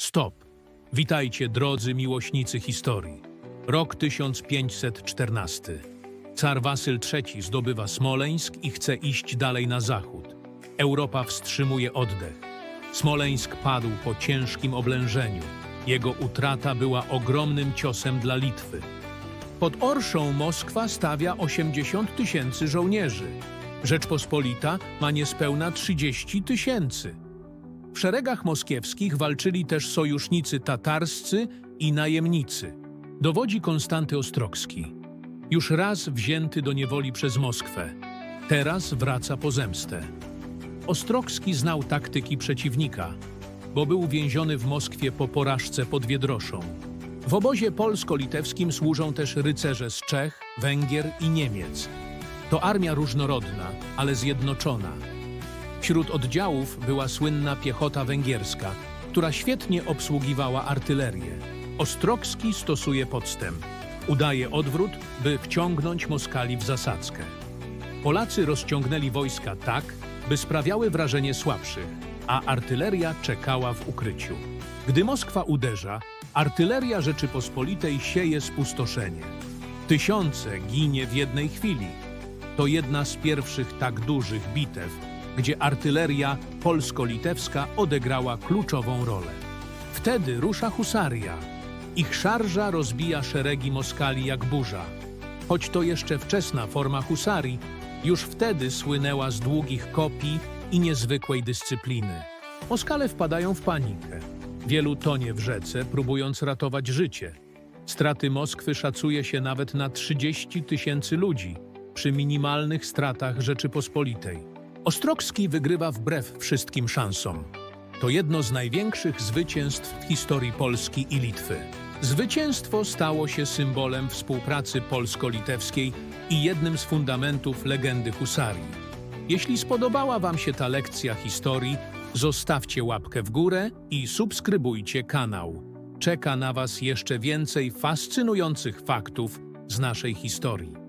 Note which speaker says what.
Speaker 1: Stop. Witajcie, drodzy miłośnicy historii. Rok 1514. Car Wasyl III zdobywa Smoleńsk i chce iść dalej na zachód. Europa wstrzymuje oddech. Smoleńsk padł po ciężkim oblężeniu. Jego utrata była ogromnym ciosem dla Litwy. Pod Orszą Moskwa stawia 80 tysięcy żołnierzy. Rzeczpospolita ma niespełna 30 tysięcy. W szeregach moskiewskich walczyli też sojusznicy tatarscy i najemnicy. Dowodzi Konstanty Ostrogski. Już raz wzięty do niewoli przez Moskwę. Teraz wraca po zemstę. Ostrogski znał taktyki przeciwnika, bo był więziony w Moskwie po porażce pod Wiedroszą. W obozie polsko-litewskim służą też rycerze z Czech, Węgier i Niemiec. To armia różnorodna, ale zjednoczona. Wśród oddziałów była słynna piechota węgierska, która świetnie obsługiwała artylerię. Ostrogski stosuje podstęp. Udaje odwrót, by wciągnąć Moskali w zasadzkę. Polacy rozciągnęli wojska tak, by sprawiały wrażenie słabszych, a artyleria czekała w ukryciu. Gdy Moskwa uderza, artyleria Rzeczypospolitej sieje spustoszenie. Tysiące ginie w jednej chwili. To jedna z pierwszych tak dużych bitew, gdzie artyleria polsko-litewska odegrała kluczową rolę. Wtedy rusza husaria. Ich szarża rozbija szeregi Moskali jak burza. Choć to jeszcze wczesna forma husarii, już wtedy słynęła z długich kopii i niezwykłej dyscypliny. Moskale wpadają w panikę. Wielu tonie w rzece, próbując ratować życie. Straty Moskwy szacuje się nawet na 30 tysięcy ludzi, przy minimalnych stratach Rzeczypospolitej. Ostrogski wygrywa wbrew wszystkim szansom. To jedno z największych zwycięstw w historii Polski i Litwy. Zwycięstwo stało się symbolem współpracy polsko-litewskiej i jednym z fundamentów legendy husarii. Jeśli spodobała Wam się ta lekcja historii, zostawcie łapkę w górę i subskrybujcie kanał. Czeka na Was jeszcze więcej fascynujących faktów z naszej historii.